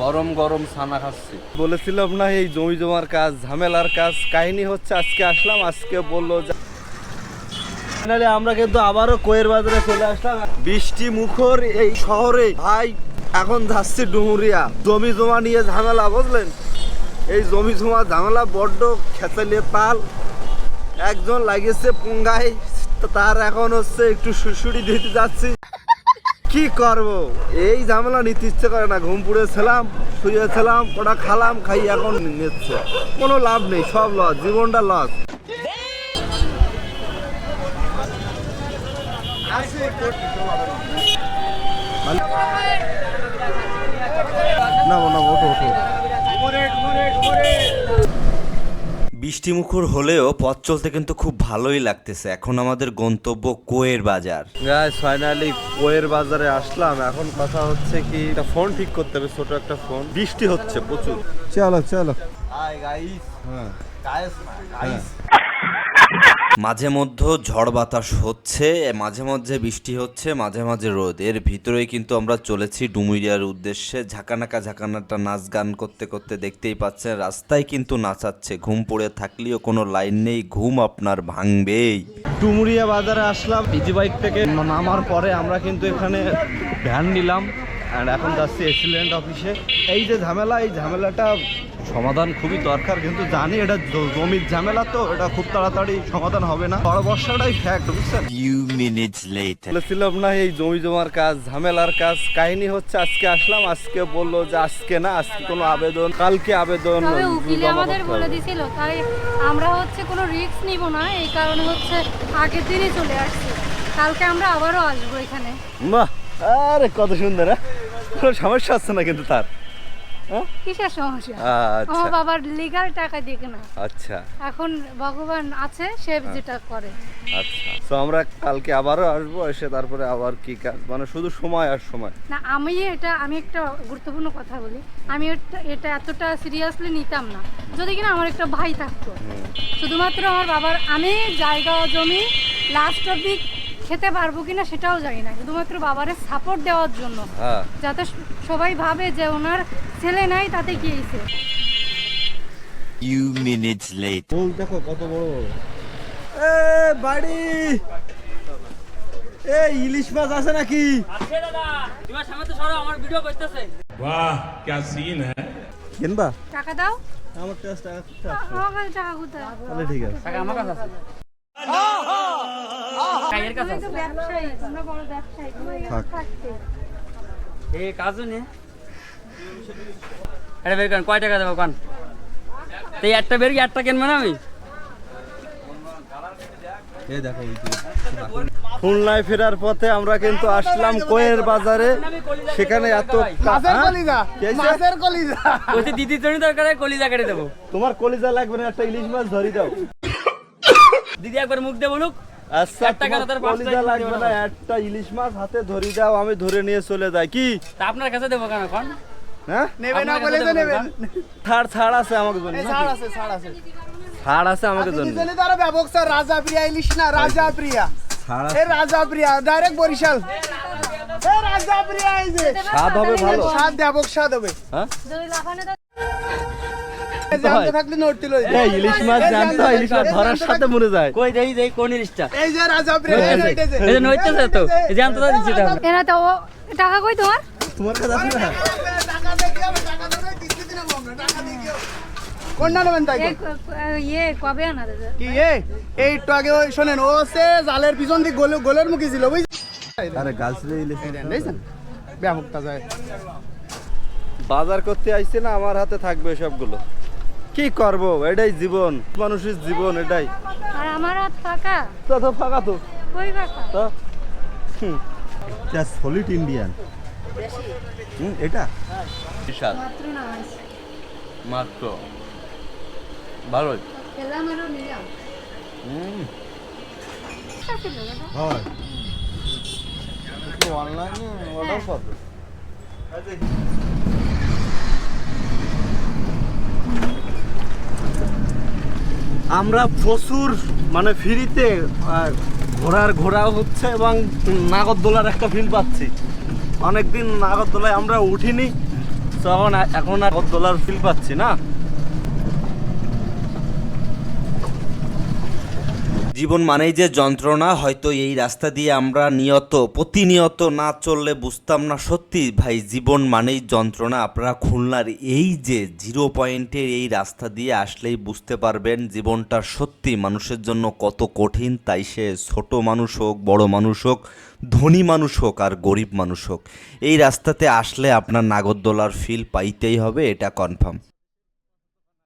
গরম গরম ছানা খাচ্ছি। বলেছিলাম না, এই জমি জমার কাজ, ঝামেলার কাজ। কাহিনী হচ্ছে, আজকে আসলাম, আজকে বলল ফাইনালি আমরা কিন্তু আবারও কোয়ের বাজারে চলে আসলাম। বৃষ্টি মুখর এই শহরে। ভাই, এখন যাচ্ছি ডুমুরিয়া। জমি জমা নিয়ে ঝামেলা, বুঝলেন? এই জমি জমা ঝামেলা, বড্ড খেতালিয়ে তাল। একজন লাগিয়েছে পুঙ্গাই তার এখন হচ্ছে একটু সুড়সুড়ি দিতে যাচ্ছি। কি করব? এই ঝামেলা নিতে ইচ্ছে করে না। ঘুম পুড়েছিলাম শুয়েছিলাম ওটা খালাম, খাই এখন নিচ্ছে। কোনো লাভ নেই, সব লস জীবনটা লস না না ওঠো ওঠো। বৃষ্টিমুখর হলেও পথ চলতে কিন্তু খুব ভালোই লাগতেছে। এখন আমাদের গন্তব্য কোয়ের বাজার। গাইস ফাইনালি কোয়ের বাজারে আসলাম। এখন কথা হচ্ছে কি একটা ফোন ঠিক করতে হবে ছোট একটা ফোন বৃষ্টি হচ্ছে প্রচুর। চলো চলো। হাই গাইস হ্যাঁ। গাইস গাইস মাঝে মধ্যে ঝড় বাতাস হচ্ছে, মাঝে মাঝে বৃষ্টি হচ্ছে, মাঝে মাঝে রোদ। এর ভিতরেই কিন্তু আমরা চলেছি ডুমুরিয়ার উদ্দেশ্যে। ঝাঁকানাকা ঝাঁকানাটা নাচ গান করতে করতে দেখতেই পাচ্ছেন, রাস্তায় কিন্তু নাচাচ্ছে। ঘুম পড়ে থাকলেও কোনো লাইন নেই, ঘুম আপনার ভাঙবেই। ডুমুরিয়া বাজারে আসলাম ইজি বাইক থেকে নামার পরে আমরা কিন্তু এখানে ভ্যান নিলাম আর এখন যাচ্ছি এক্সিলেন্ট অফিসে এই যে ঝামেলা, এই ঝামেলাটা সমাধান খুবই দরকার কিন্তু জানি এটা জমির ঝামেলা তো এটা খুব তাড়াতাড়ি সমাধান হবে না। বড় বর্ষাটাই ফ্যাক্ট বুঝছেন? Few minutes later. বলেছিলাম না এই জমি জমার কাজ ঝামেলার কাজ কাহিনী হচ্ছে আজকে আসলাম আজকে বলল যে আজকে না আজকে কোনো আবেদন কালকে আবেদন তবে উকিলে আমাদের বলে দিছিল তাই আমরা হচ্ছে কোনো রিস্ক নিব না এই কারণে হচ্ছে আগের দিনই চলে আসছি। কালকে আমরা আবারও আসব এখানে। বাহ আরে কত সুন্দর হ্যাঁ? কোনো সমস্যা হচ্ছে না কিন্তু তার। কিসের সমস্যা? আচ্ছা। আমার বাবার লিগাল টাকা দিয়ে না আচ্ছা। এখন ভগবান আছে সে যেটা করে। আচ্ছা। তো আমরা কালকে আবারও আসব এসে তারপরে আবার কি কাজ? মানে শুধু সময় আর সময়। না আমি এটা আমি একটা গুরুত্বপূর্ণ কথা বলি। আমি এটা- এটা এতটা সিরিয়াসলি নিতাম না। যদি কিনা আমার একটা ভাই থাকতো। শুধুমাত্র আমার বাবার আমি জায়গা জমি লাস্ট অব্দি খেতে পারব কিনা সেটাও জানি না। শুধুমাত্র বাবারে সাপোর্ট দেওয়ার জন্য। হ্যাঁ। যাতে সবাই ভাবে যে ওনার ছেলে নাই তাতে কি হয়েছে few minutes late. ও দেখো কত বড় এ বাড়ি। এ ইলিশ মাছ আছে নাকি? আছে দাদা। তুমি সামনে তো সরো আমার ভিডিও করতেছে। বাহ কি সিন হ্যাঁ? কিনবা? টাকা দাও? আমার টাকা টাকা কোথায়? তাহলে ঠিক আছে। টাকা আমার কাছে আছে। ব্যবসায়ী তোমরা বড় ব্যবসায়ী তোমার থাকতে এই কাজও নে। এটা বের করেন কয় টাকা দেবো কন? তো একটা বের কি একটা কিনবো না আমি? খুলনায় ফেরার পথে আমরা কিন্তু আসলাম কোয়ের বাজারে। সেখানে এত হ্যাঁ? দিদি জন্য দরকার কলিজা কেটে দেবো। তোমার কলিজা লাগবে না একটা ইলিশ মাছ ধরি দাও। দিদি একবার মুখ দিয়ে বলুক। আচ্ছা একটা তোমার কেন তার পাঁচটা কলিজা লাগবে না না? একটা ইলিশ মাছ হাতে ধরি দাও আমি ধরে নিয়ে চলে যাই। কি? আপনার কাছে দেবো কেন এখন? হ্যাঁ? আপনার কাছে দেবো কেন? ছাড় ছাড় আছে আমাকে জন্য। ছাড় আছে ছাড় আছে। ছাড় আছে আমাকে জন্য। নিজে তারা ব্যবসা রাজা প্রিয়া ইলিশ না রাজা প্রিয়া। ছাড় এ রাজা প্রিয়া ডাইরেক্ট বরিশাল। এ রাজা প্রিয়া এই যে। স্বাদ হবে ভালো। স্বাদ দেবক স্বাদ হবে। হ্যাঁ? থাকলে নড়তে লই এই ইলিশ মাছ জানতো ইলিশ মাছ ধরার সাথে মরে যায়। কই দেই দেই কোন ইলিশটা? এই যে রাজা প্রিয়া এই এই যে নইতেছে তো। এই যে আনতে দিচ্ছি তো এরা তো টাকা কই তোমার? তোমার কাছে আছে না? টাকা দিয়ে কি টাকা দিয়ে কিস্তি দিন আমরা টাকা দিয়ে কি হবে? নেবেন তাই এ ক- ক- ইয়ে কবে আনা কি এ? এই একটু আগে ওই শোনেন ও সে জালের পিছন দিয়ে গোলে গোলের মুখে ছিল আরে ব্যাপকটা যায়। বাজার করতে আইছে না আমার হাতে থাকবে সবগুলো। কি করব? এটাই জীবন। মানুষের জীবন এটাই। আর আমার হাত ফাঁকা? তো তো ফাঁকা তো। কই ফাঁকা? তো? Just solid Indian. হুম এটা? বিশাল। মাত্র না আছে মাত্র। ভালোই। খেলাম আরও নিলাম। হুম। হয়। অনলাইনে অর্ডার করবে আমরা প্রচুর মানে ফ্রিতে ঘোরার ঘোরা হচ্ছে এবং নাগরদোলার একটা ফিল পাচ্ছি। অনেকদিন নাগরদোলায় আমরা উঠিনি, তখন এখন নাগরদোলার ফিল পাচ্ছি না। জীবন মানেই যে যন্ত্রণা, হয়তো এই রাস্তা দিয়ে আমরা নিয়ত, প্রতিনিয়ত না চললে বুঝতাম না সত্যি, ভাই, জীবন মানেই যন্ত্রণা। আপনারা খুলনার এই যে জিরো পয়েন্টের এই রাস্তা দিয়ে আসলেই বুঝতে পারবেন জীবনটা সত্যি, মানুষের জন্য কত কঠিন, তাই সে ছোট মানুষ হোক, বড় মানুষ হোক, ধনী মানুষ হোক আর গরিব মানুষ হোক। এই রাস্তাতে আসলে আপনার নাগরদোলার ফিল পাইতেই হবে, এটা কনফার্ম